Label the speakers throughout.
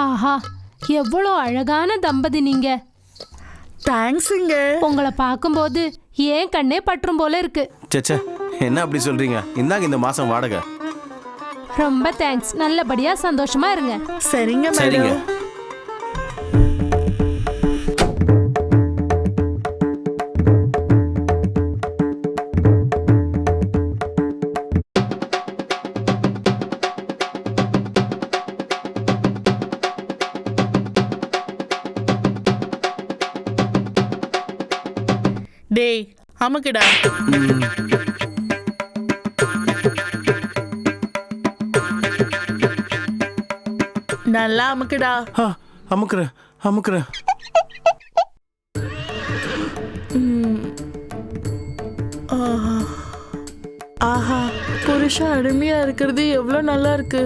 Speaker 1: ஆஹா எவ்வளோ அழகான தம்பதி நீங்க.
Speaker 2: தேங்க்ஸுங்க
Speaker 1: உங்களை பார்க்கும்போது ஏன் கண்ணே பற்றும் போல இருக்கு.
Speaker 3: சேச்சே என்ன அப்படி சொல்றீங்க? இந்தாங்க இந்த மாசம் வாடகை.
Speaker 1: ரொம்ப தேங்க்ஸ் நல்லபடியா சந்தோஷமா இருங்க.
Speaker 2: சரிங்க
Speaker 3: சரிங்க.
Speaker 2: மேடம் அமுக்குடா. நல்லா அமுக்குடா.
Speaker 3: அமுக்குறேன் அமுக்குறேன்.
Speaker 2: ஆஹா. ஆஹா புருஷன் அடிமையா இருக்கிறது. எவ்வளோ நல்லா இருக்கு.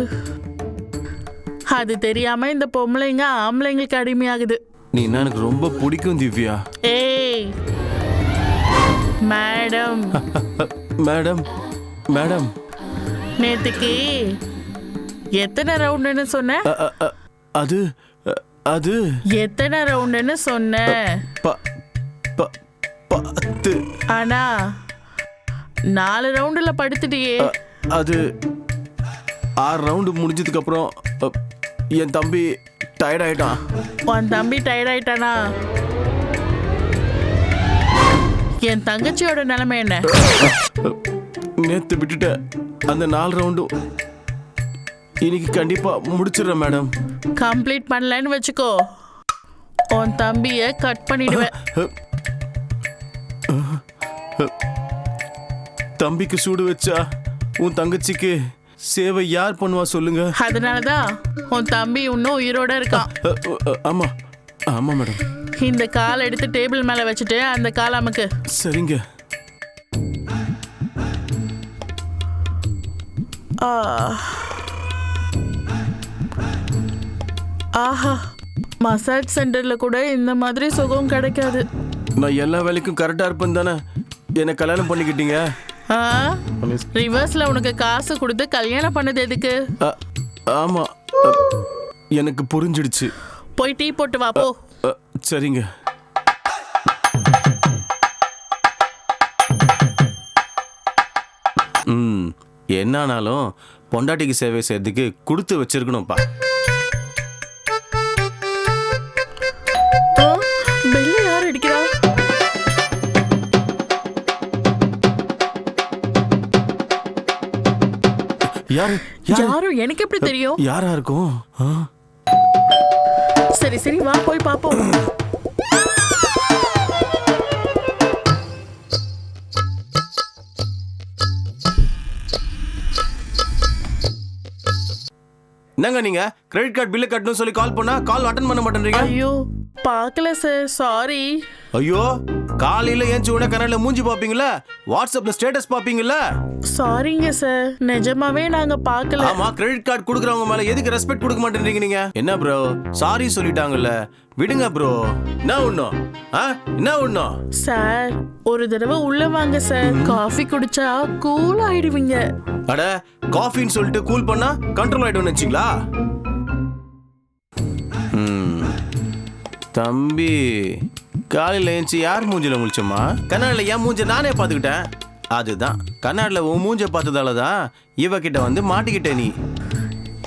Speaker 2: அது தெரியாம இந்த பொம்பளைங்க ஆம்பளைங்களுக்கு அடிமையாகுது.
Speaker 3: நீ என்ன எனக்கு ரொம்ப பிடிக்கும் திவ்யா.
Speaker 2: ஏய் மேடம்.
Speaker 3: Madam madam.
Speaker 2: நேத்துக்கு எத்தனை ரவுண்டுன்னு சொன்ன?
Speaker 3: அது அது.
Speaker 2: எத்தனை ரவுண்டுன்னு சொன்ன?
Speaker 3: ப- ப- பத்து.
Speaker 2: ஆனா நாலு ரவுண்டுல படுத்துட்டியே.
Speaker 3: அது ஆறு ரவுண்டு முடிஞ்சதுக்கு அப்புறம் என் தம்பி டயர்ட் ஆயிட்டான்.
Speaker 2: உன் தம்பி டயர்ட் ஆயிட்டானா? என் தங்கச்சியோட நிலைமை என்ன?
Speaker 3: நேத்து விட்டுட்ட அந்த நாலு ரவுண்டும் இன்னைக்கு கண்டிப்பா முடிச்சிடுறேன் மேடம்
Speaker 2: கம்ப்ளீட் பண்ணலன்னு வச்சுக்கோ. உன் தம்பிய கட் பண்ணிடுவேன்.
Speaker 3: தம்பிக்கு சூடு வச்சா உன் தங்கச்சிக்கு சேவை யார் பண்ணுவா சொல்லுங்க.
Speaker 2: அதனாலதான் உன் தம்பி இன்னும் உயிரோட இருக்கான்.
Speaker 3: ஆமா ஆமா மேடம்
Speaker 2: இந்த கால் எடுத்து டேபிள் மேல வச்சுட்டு அந்த கால் அமுக்கு.
Speaker 3: சரிங்க.
Speaker 2: ஆஹா. மசாஜ் சென்டர்ல கூட இந்த மாதிரி சுகம் கிடைக்காது.
Speaker 3: நான் எல்லா வேலைக்கும் கரெக்டா இருப்பேன் தானே? என்னை கல்யாணம் பண்ணிக்கிட்டீங்க?
Speaker 2: ரிவர்ஸ்ல உனக்கு காசு கொடுத்து கல்யாணம் பண்ணது எதுக்கு?
Speaker 3: ஆமா. எனக்கு புரிஞ்சிடுச்சு.
Speaker 2: போய் டீ போட்டு வா போ.
Speaker 3: அ, சரிங்க. ம் என்னானாலும் பொண்டாட்டிக்கு சேவை செய்யறதுக்கு கொடுத்து வச்சிருக்கணும்ப்பா
Speaker 2: ஆ, பெல்லு யார் அடிக்கிறா?
Speaker 3: யாரு யாரு?
Speaker 2: யாரும் எனக்கு எப்படி தெரியும்?
Speaker 3: யாரா இருக்கும்? ஆ?
Speaker 2: சரி சரி வா போய் பாப்போம்.
Speaker 3: என்னங்க நீங்க? கிரெடிட் கார்டு பில்லு கட்டணும் சொல்லி கால் பண்ணா கால் அட்டன் பண்ண மாட்டேன்றீங்க?
Speaker 2: ஐயோ பார்க்கல சார் சாரி
Speaker 3: ஐயோ காலையில ஏஞ்சி உடனே கனல்ல மூஞ்சி பாப்பீங்களா வாட்ஸ்அப்ல ஸ்டேட்டஸ் பாப்பீங்களா
Speaker 2: சாரிங்க சார் நிஜமாவே நாங்க பார்க்கல.
Speaker 3: ஆமா கிரெடிட் கார்டு குடுக்குறவங்க மேல எதுக்கு ரெஸ்பெக்ட் கொடுக்க மாட்டேன்றீங்க நீங்க? என்ன ப்ரோ சாரி சொல்லிட்டாங்கல்ல. விடுங்க ப்ரோ என்ன ஒண்ணும்? ஆ? என்ன ஒண்ணும்?
Speaker 2: சார் ஒரு தடவை உள்ள வாங்க சார் காஃபி குடிச்சா கூல் ஆயிடுவீங்க.
Speaker 3: அட காஃபின்னு சொல்லிட்டு கூல் பண்ணா கண்ட்ரோல் ஆயிடும்னு வச்சிங்களா ம். தம்பி. காலையில ஏஞ்சி யார் மூஞ்சில முழிச்சோமா? கண்ணாடில என் மூஞ்ச நானே பார்த்துக்கிட்டேன். அதுதான். கண்ணாடில உன் மூஞ்ச பார்த்ததால தான் இவகிட்ட வந்து மாட்டிக்கிட்ட நீ.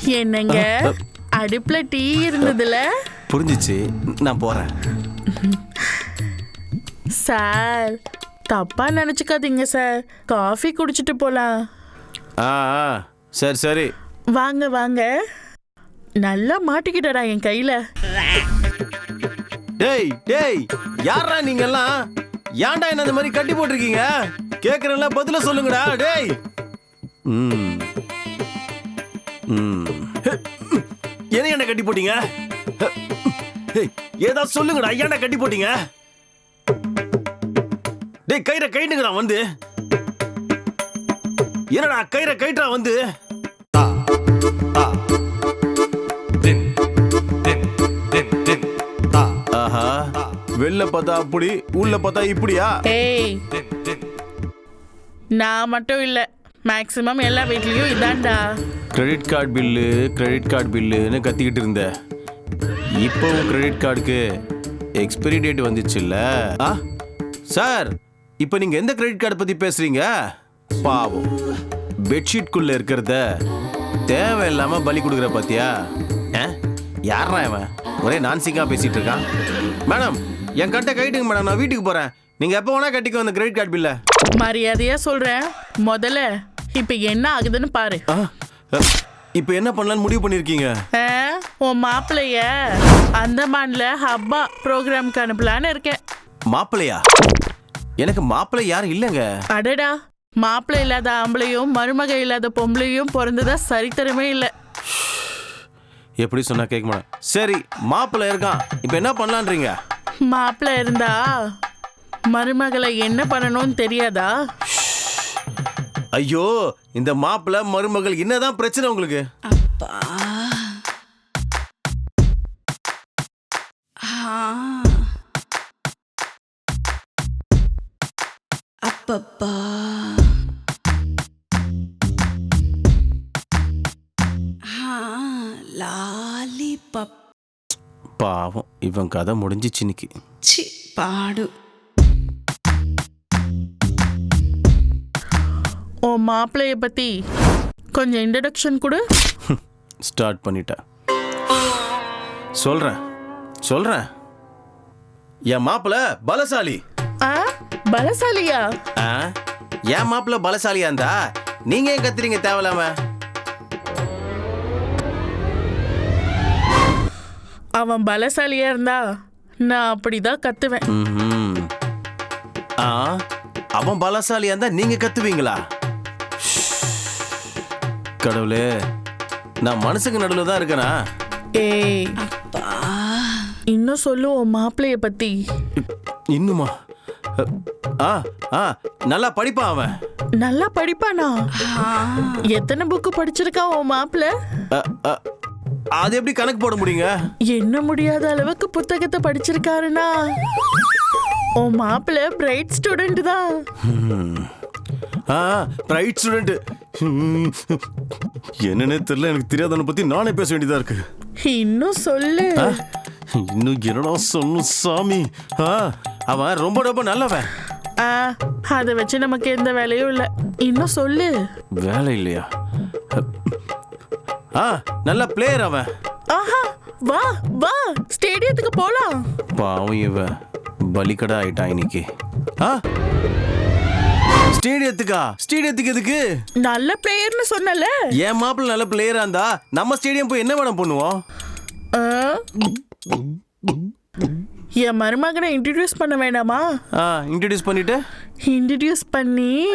Speaker 2: என்னங்க? அடுப்புல டீ இருந்ததுல?
Speaker 3: புரிஞ்சிச்சு. நான் போறேன்.
Speaker 2: சார் தப்பா நினைச்சுக்காதீங்க சார். காஃபி குடிச்சிட்டு போலாம்.
Speaker 3: ஆ ஆ, சரி சரி.
Speaker 2: வாங்க வாங்க. நல்லா மாட்டிக்கிட்டடா என் கையில.
Speaker 3: டேய் டேய் யாரா நீங்க எல்லாம் ஏன்டா என்ன இந்த மாதிரி கட்டி போட்டிருக்கீங்க? கேக்குறேன்ல பதில சொல்லுங்கடா டேய். ம். ம். என்ன என்ன கட்டி போட்டீங்க? ஏதாவது சொல்லுங்கடா ஏன்டா கட்டி போட்டீங்க? டேய் கயிறை கைட்டுங்கடா வந்து. என்னடா கயிறை கைட்டா வந்து? வெளில பார்த்தா அப்படி உள்ள பார்த்தா இப்படியா?
Speaker 2: ஏய் நான் மட்டும் இல்ல. மேக்சிமம் எல்லா வீட்லயும் இதான்டா.
Speaker 3: Credit card bill credit card பில்லுன்னு கத்திக்கிட்டு இருந்த. இப்போ உன் கிரெடிட் கார்டுக்கு எக்ஸ்பைரி டேட் வந்துச்சுல்ல? ஆ? சார் இப்போ நீங்க எந்த கிரெடிட் கார்டு பத்தி பேசுறீங்க? பாவம். பெட்ஷீட்குள்ள இருக்கிறத தேவையில்லாம பலி கொடுக்குற பாத்தியா? ஆ? யார்ரா இவன்? ஒரே நான்சிங்கா பேசிட்டு இருக்கான். மேடம் என் கட்டை கைட்டுங்க மேடம் நான் வீட்டுக்கு போறேன். நீங்க எப்போ வேணா கட்டிக்கோ அந்த கிரெடிட் கார்டு பில்ல
Speaker 2: மரியாதையா சொல்றேன். முதல்ல இப்ப என்ன ஆகுதுன்னு பாரு.
Speaker 3: இப்போ என்ன பண்ணலாம்னு முடிவு பண்ணிருக்கீங்க?
Speaker 2: உன் மாப்பிளைய அந்தமான்ல ஹப்பா ப்ரோக்ராம்க்கு அனுப்பலான்னு இருக்கேன்.
Speaker 3: மாப்பிள்ளையா? எனக்கு மாப்பிள்ளை யாரும் இல்லைங்க.
Speaker 2: அடடா மாப்பிள்ளை இல்லாத ஆம்பளையும் மருமக இல்லாத பொம்பளையும் பிறந்ததா சரித்திரமே இல்லை.
Speaker 3: எப்படி சொன்னா கேட்க மாட்டேன். சரி மாப்பிள்ளை இருக்கான். இப்போ என்ன பண்ணலான்றீங்க?
Speaker 2: மாப்பிள்ளை இருந்தா மருமகளை என்ன பண்ணணும்னு தெரியாதா?
Speaker 3: ஐயோ இந்த மாப்பிள்ளை மருமகள் என்னதான் பிரச்சனை உங்களுக்கு?
Speaker 4: அப்பா. அப்பப்பா.
Speaker 3: பாவம் இவன் கதை முடிஞ்சிச்சு இன்னைக்கு.
Speaker 4: சி பாடு.
Speaker 2: உன் மாப்பிள்ளைய பத்தி கொஞ்சம் இன்ட்ரடக்ஷன் கொடு.
Speaker 3: ஸ்டார்ட் பண்ணிட்டேன் சொல்றேன் சொல்றேன். என் மாப்பிள்ளை பலசாலி.
Speaker 2: ஆ பலசாலியா?
Speaker 3: ஆ? என் மாப்பிள்ளை பலசாலியா இருந்தா நீங்க ஏன் கத்துறீங்க தேவையில்லாம?
Speaker 2: அவன் பலசாலியா இருந்தா நான் அப்படிதான் கத்துவேன்.
Speaker 3: ம்ஹும். ஆ அவன் பலசாலியா இருந்தா நீங்க கத்துவீங்களா? கடவுளே நான் மனசுக்கு நடுவில் தான் இருக்கேனா?
Speaker 2: ஏய்
Speaker 4: அப்பா.
Speaker 2: இன்னும் சொல்லு உன் மாப்பிள்ளைய பத்தி.
Speaker 3: இன்னுமா? ஆ ஆ நல்லா படிப்பான் அவன்.
Speaker 2: நல்லா படிப்பானா? எத்தனை புக்கு படிச்சிருக்கான் உன் மாப்பிள்ளை?
Speaker 3: அ, அ, அது எப்படி கணக்கு போட முடியுங்க?
Speaker 2: என்ன முடியாத அளவுக்கு புத்தகத்தை படிச்சிருக்காருன்னா? உன் மாப்பிள்ளை பிரைட் ஸ்டூடெண்ட் தான்.
Speaker 3: ஆ பிரைட் ஸ்டூடெண்ட் என்னன்னே தெரியல எனக்கு தெரியாதவனை பத்தி நானே பேச வேண்டியதா இருக்கு.
Speaker 2: இன்னும் சொல்லு.
Speaker 3: இன்னும் என்னடா சொல்லணும் சாமி? ஆ அவன் ரொம்ப ரொம்ப நல்லவன்.
Speaker 2: அதை வச்சு நமக்கு எந்த வேலையும் இல்லை. இன்னும் சொல்லு.
Speaker 3: வேலை இல்லையா? ஆ நல்ல பிளேயர் அவன்.
Speaker 2: ஆஹா வா வா ஸ்டேடியத்துக்கு போலாம்.
Speaker 3: பாவம் இவன் பலிக்கடை ஆயிட்டான் இன்னைக்கு. ஆ? ஸ்டேடியத்துக்கா ஸ்டேடியத்துக்கு எதுக்கு?
Speaker 2: நல்ல பிளேயர்னு சொன்னல.
Speaker 3: என் மாப்பிள்ள நல்ல பிளேயரா இருந்தா நம்ம ஸ்டேடியம் போய் என்ன வேണം பண்ணுவோம்?
Speaker 2: ஆ? என் மருமகனை இன்ட்ரடியூஸ் பண்ண வேண்டாமா
Speaker 3: ஆ இன்ட்ரடியூஸ் பண்ணிட்டு.
Speaker 2: இன்ட்ரடியூஸ் பண்ணி.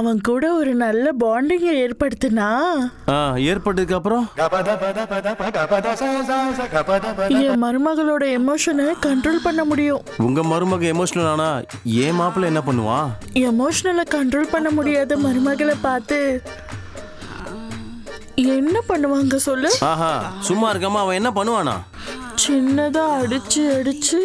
Speaker 2: அவன் கூட ஒரு நல்ல பாண்டிங்கை ஏற்படுத்தினா?
Speaker 3: ஏற்பட்டதுக்கு அப்புறம்?
Speaker 2: என் மருமகளோட எமோஷனை கண்ட்ரோல் பண்ண முடியும்.
Speaker 3: உங்க மருமக எமோஷனல் ஆனா என் மாப்பிள்ள என்ன பண்ணுவான்
Speaker 2: எமோஷனலை கண்ட்ரோல் பண்ண முடியாத மருமகளை பார்த்து என்ன பண்ணுவாங்க சொல்லு?
Speaker 3: ஆஹா சும்மா இருக்காம அவன் என்ன பண்ணுவானா?
Speaker 2: சின்னதா அடிச்சு அடிச்சு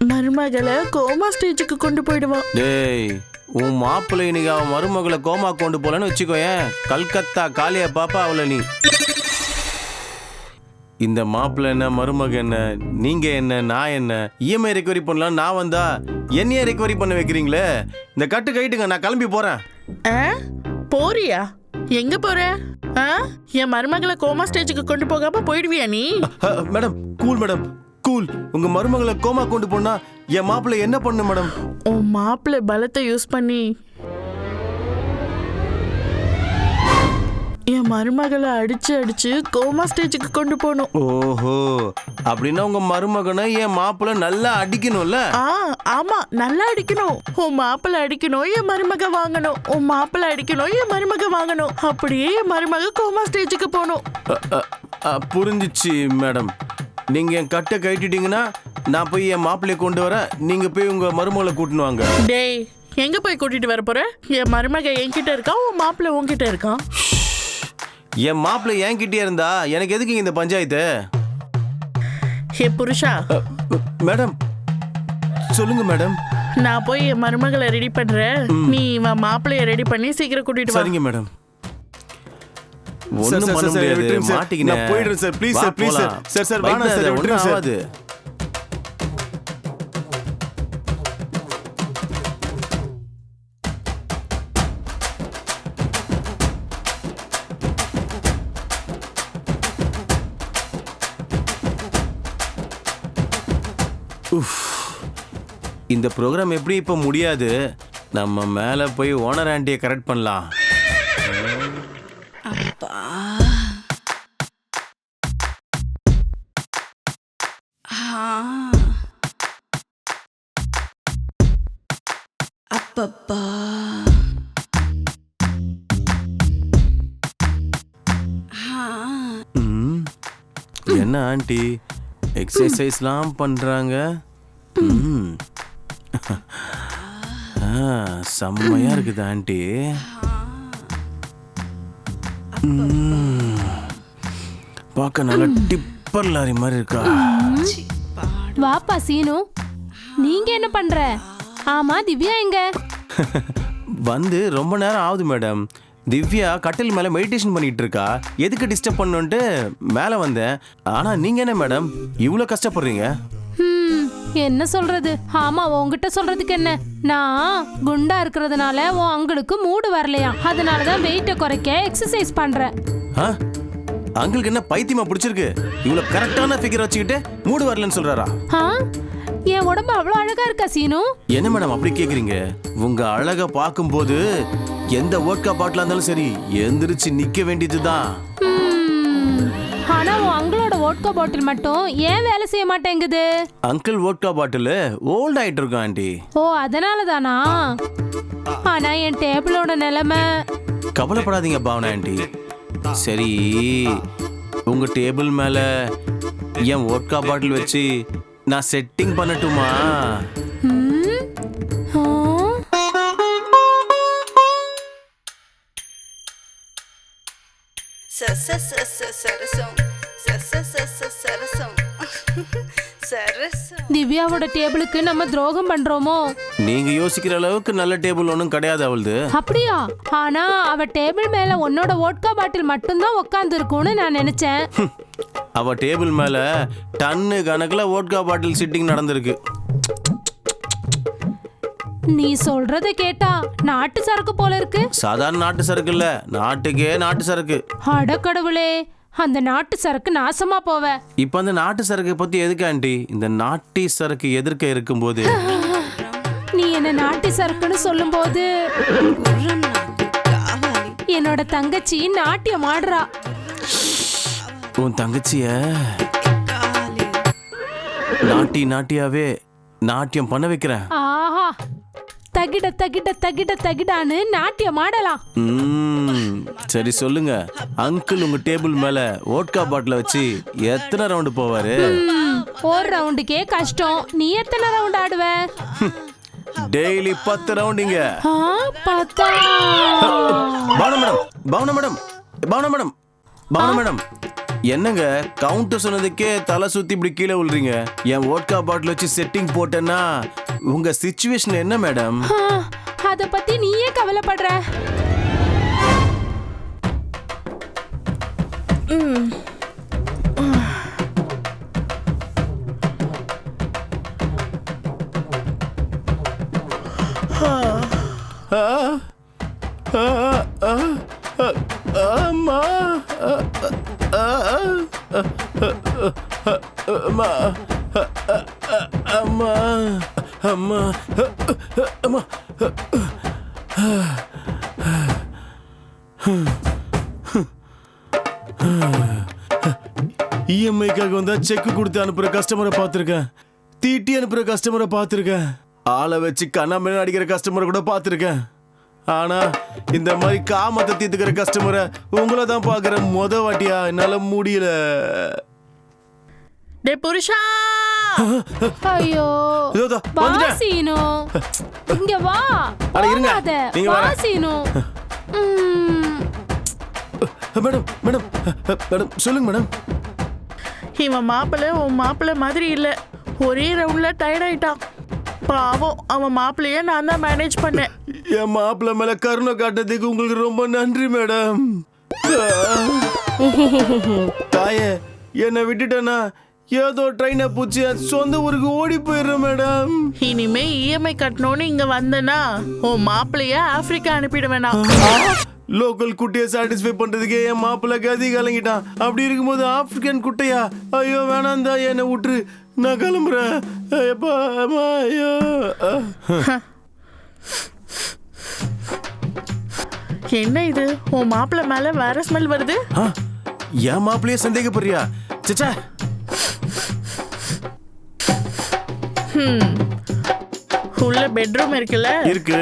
Speaker 2: மருமகளை கோமா ஸ்டேஜுக்கு கொண்டு போயிடுவான்
Speaker 3: டேய் உன் மாப்பிள்ளை இன்னைக்கு அவன் மருமகளை கோமா கொண்டு போலன்னு வச்சுக்கோயேன் கல்கத்தா காளியா பாப்பா அவளை நீ. இந்த மாப்பிள்ளை என்ன மருமக என்ன நீங்க என்ன நான் என்ன? இஎம்ஐ ரெக்கவரி பண்ணலாம் நான் வந்தா என்னையே ரெக்கவரி பண்ண வைக்கிறீங்களே? இந்த கட்டு கைட்டுங்க நான் கிளம்பி போறேன்.
Speaker 2: ஆ? போறியா? எங்க போற? ஆ? என் மருமகளை கோமா ஸ்டேஜுக்கு கொண்டு போகாம போயிடுவியா நீ?
Speaker 3: Madam cool madam. கூல் உங்க மருமகளை கோமா கொண்டு போனா என் மாப்பிள்ளை என்ன பண்ணு மேடம்
Speaker 2: உன் மாப்பிள்ளை பலத்தை யூஸ் பண்ணி என் மருமகளை அடிச்சு அடிச்சு கோமா ஸ்டேஜுக்கு கொண்டு போகணும்.
Speaker 3: ஓஹோ. அப்படின்னா உங்க மருமகனை என் மாப்பிள்ளை நல்லா அடிக்கணும்ல?
Speaker 2: ஆ ஆமா நல்லா அடிக்கணும். உன் மாப்பிள்ளை அடிக்கணும் என் மருமக வாங்கணும். உன் மாப்பிள்ளை அடிக்கணும் என் மருமக வாங்கணும். அப்படியே என் மருமக கோமா ஸ்டேஜுக்கு போகணும்.
Speaker 3: அ, அ, அ, புரிஞ்சிச்சு மேடம் நீங்க என் கட்டை கட்டிட்டீங்கன்னா நான் போய் என் மாப்பிள்ளைய கொண்டு வரேன் நீங்க போய் உங்க மருமகளை கூட்டின்னு வாங்க.
Speaker 2: டேய் எங்க போய் கூட்டிட்டு வர போற? என் மருமக என்கிட்ட இருக்கான் உன் மாப்பிள்ளை உன்கிட்ட இருக்கான்
Speaker 3: என் மாப்பிள்ளை என்கிட்டயே இருந்தா எனக்கு எதுக்கு இந்த பஞ்சாயத்து?
Speaker 2: ஹே புருஷா.
Speaker 3: மேடம் சொல்லுங்க மேடம்.
Speaker 2: நான் போய் என் மருமகளை ரெடி பண்றேன். நீ இவன் மாப்பிள்ளைய ரெடி பண்ணி சீக்கிரம் கூட்டிட்டு வா.
Speaker 3: சரிங்க மேடம். ஒண்ணும்
Speaker 5: சார்,
Speaker 3: பண்ண
Speaker 5: சார்,
Speaker 3: முடியாது
Speaker 5: விட்டுருங்க சார்.
Speaker 3: மாட்டிக்கினேன்
Speaker 5: நான் போயிடுறேன் சார். Sir, please sir.
Speaker 3: போலாம்.
Speaker 5: சார், சார், வேணாம் சார்,
Speaker 3: பயப்படாத,
Speaker 5: விட்டுருங்க
Speaker 3: ஒண்ணும்
Speaker 5: சார்.
Speaker 3: ஆகாது. உஃப். இந்த ப்ரோக்ராம் எப்படி இப்போ முடியாது நம்ம மேலே போய் ஓனர் ஆண்டியை கரெக்ட் பண்ணலாம் ஆண்டி. எக்ஸசைஸ்லாம் பண்றாங்க. ம். ஆ, செம்மையா இருக்குது ஆண்டி. பார்க்க நல்லா டிப்பர் லாரி மாதிரி இருக்கா?
Speaker 1: வாப்பா சீனு. நீங்க என்ன பண்ற? ஆமா திவ்யா எங்க?
Speaker 3: வந்து ரொம்ப நேரம் ஆகுது மேடம். திவ்யா கட்டில் மேல மெடிடேஷன் பண்ணிட்டு இருக்கா எதுக்கு டிஸ்டர்ப் பண்ணுன்ட்டு மேல வந்தேன். ஆனா நீங்க என்ன மேடம் இவ்வளோ கஷ்டப்படுறீங்க.
Speaker 1: என்ன சொல்றது? ஆமா உன்கிட்ட சொல்றதுக்கு என்ன? நான் குண்டா இருக்கிறதுனால உன் அங்களுக்கு மூடு வரலையா? அதனாலதான் வெயிட்ட குறைக்க எக்ஸசைஸ் பண்றேன்.
Speaker 3: ஆ? அங்கிளுக்கு என்ன பைத்தியமா பிடிச்சிருக்கு? இவ்வளோ கரெக்டான ஃபிகர் வச்சுக்கிட்டு மூடு வரலன்னு சொல்றாரா?
Speaker 1: ஆ? என் உடம்பு அவ்வளோ அழகா இருக்கா சீனு?
Speaker 3: என்ன மேடம் அப்படி கேக்குறீங்க? உங்க அழக பார்க்கும்போது எந்த ஓட்கா பாட்டிலா இருந்தாலும் சரி எந்திரிச்சு நிக்க வேண்டியதுதான்.
Speaker 1: ஆனா உன் அங்களோட ஓட்கா பாட்டில் மட்டும் ஏன் வேலை செய்ய மாட்டேங்குது?
Speaker 3: அங்கிள் ஓட்கா பாட்டில் ஓல்ட் ஆயிட்டு இருக்கும் ஆண்டி.
Speaker 1: ஓ அதனால தானா ஆனா என் டேபிளோட நிலைமை.
Speaker 3: கவலைப்படாதீங்க பாவனா ஆண்டி. சரி உங்க டேபிள் மேல என் ஓட்கா பாட்டில் வச்சு நான் செட்டிங் பண்ணட்டுமா?
Speaker 4: சரசம்.
Speaker 1: திவ்யாவோட டேபிளுக்கு நம்ம துரோகம் பண்றோமோ?
Speaker 3: நீங்க யோசிக்கிற அளவுக்கு நல்ல டேபிள் ஒன்றும் கிடையாது அவளுது.
Speaker 1: அப்படியா? ஆனா அவ டேபிள் மேல உன்னோட ஓட்கா பாட்டில் மட்டும்தான் உட்கார்ந்து இருக்கும்னு நான் நினைச்சேன்.
Speaker 3: அவ டேபிள் மேல டன்னு கணக்குல ஓட்கா பாட்டில் சிட்டிங் நடந்திருக்கு.
Speaker 1: நீ சொல்றத கேட்டா நாட்டு சரக்கு போல இருக்கு.
Speaker 3: சாதாரண நாட்டு சரக்கு இல்ல. நாட்டுக்கே நாட்டு சரக்கு.
Speaker 1: அடக்கடவுளே அந்த நாட்டு சரக்கு நாசமா போவ.
Speaker 3: இப்ப அந்த நாட்டு சரக்கு பத்தி எதுக்கு ஆண்டி? இந்த நாட்டி சரக்கு எதிர்க்க இருக்கும்போது.
Speaker 1: நீ என்ன நாட்டு சரக்குன்னு சொல்லும்போது
Speaker 4: நாக்கு காவாலி
Speaker 1: என்னோட தங்கச்சி நாட்டியம் ஆடுறா.
Speaker 3: உன் தங்கச்சிய நாட்டி நாட்டியாவே நாட்டியம் பண்ண வைக்கிறேன்.
Speaker 1: தகிட தகிட தகிட தகிடான்னு நாட்டியம் ஆடலாம்.
Speaker 3: சரி சொல்லுங்க. அங்கிள் உங்க டேபிள் மேல ஓட்கா பாட்டில வச்சு எத்தனை ரவுண்டு போவாரு?
Speaker 1: ஒரு ரவுண்டுக்கே கஷ்டம். நீ எத்தனை ரவுண்ட் ஆடுவ?
Speaker 3: டெய்லி பத்து ரவுண்டிங்க. Pavana madam Pavana madam Pavana madam Pavana madam. என்னங்க கவுண்டர் சொன்னதுக்கே தலை சுத்தி இப்படி கீழே விழுறீங்க? என் ஓட்கா பாட்டில் வச்சு செட்டிங் போட்டேன்னா உங்க சுச்சுவேஷன் என்ன மேடம்
Speaker 1: அத பத்தி நீயே கவலைப்படுற
Speaker 3: அம்மா அம்மா அம்மா அம்மா அம்மா இஎம்ஐக்காக வந்தா செக் கொடுத்து அனுப்புற கஸ்டமரை பார்த்துருக்கேன். தீட்டி அனுப்புற கஸ்டமரை பார்த்துருக்கேன். ஆளை வச்சு கண்ணாம அடிக்கிற கஸ்டமரை கூட பார்த்துருக்கேன். ஆனா இந்த மாதிரி காமத்தை தீர்த்துக்கிற கஸ்டமரை உங்களை தான் பார்க்குற மொத வாட்டியா? என்னால முடியல.
Speaker 2: டே புருஷா!
Speaker 1: ஐயோ
Speaker 3: இதோ இதோ,
Speaker 1: வா
Speaker 3: வந்துட்டேன்.
Speaker 1: சீனு. இங்க வா.
Speaker 3: அட, இருங்க. நீங்க
Speaker 1: வா
Speaker 3: வாங்க.
Speaker 1: சீனு. ம்,
Speaker 3: மேடம் மேடம் மேடம் சொல்லுங்க மேடம்.
Speaker 2: இவன் மாப்பிள்ளை உன் மாப்பிள்ளை மாதிரி இல்ல. ஒரே ரவுண்ட்ல டயர்ட் ஆயிட்டான். பாவம் அவன் மாப்பிள்ளைய நான் தான் மேனேஜ் பண்ணேன்.
Speaker 3: என் மாப்பிள்ளை மேல கருணை காட்டுறதுக்கு உங்களுக்கு ரொம்ப நன்றி மேடம். தாயே என்னை விட்டுட்டேன்னா ஏதோ ட்ரெயினை பூச்சி சொந்த ஊருக்கு ஓடி போயிடுறேன் மேடம்
Speaker 2: இனிமே இஎம்ஐ கட்டணும்னு இங்க வந்தனா உன் மாப்பிளைய ஆப்பிரிக்கா அனுப்பிடுவேனா
Speaker 3: லோக்கல் குட்டியை சாட்டிஸ்ஃபை பண்றதுக்கே என் மாப்பிள்ளை கதி கலங்கிட்டான். அப்படி இருக்கும்போது ஆப்பிரிக்கன் குட்டையா? ஐயோ வேணாம் தான் என்னை விட்டுரு நான் கிளம்புறேன். எப்பா ஐயோ.
Speaker 2: என்ன இது? உன் மாப்பிள்ளை மேல வேற ஸ்மெல் வருது?
Speaker 3: என் மாப்பிள்ளையே சந்தேகப்படுறியா? சச்சா
Speaker 2: உள்ள பெட்ரூம் இருக்குல்ல?
Speaker 3: இருக்கு.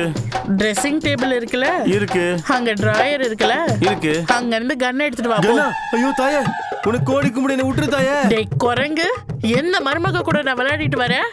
Speaker 2: ட்ரெஸ்ஸிங் டேபிள் இருக்குல்ல?
Speaker 3: இருக்கு.
Speaker 2: அங்க டிராயர் இருக்குல்ல?
Speaker 3: இருக்கு.
Speaker 2: அங்க இருந்து கன் எடுத்துட்டு வா.
Speaker 3: கண்ணா, ஐயோ தாயே. உனக்கு கோடி கும்பிடு என்ன விட்டுரு தாயே.
Speaker 2: டேய் குரங்கு. என்ன மருமக கூட நான் விளையாடிட்டு வரேன்?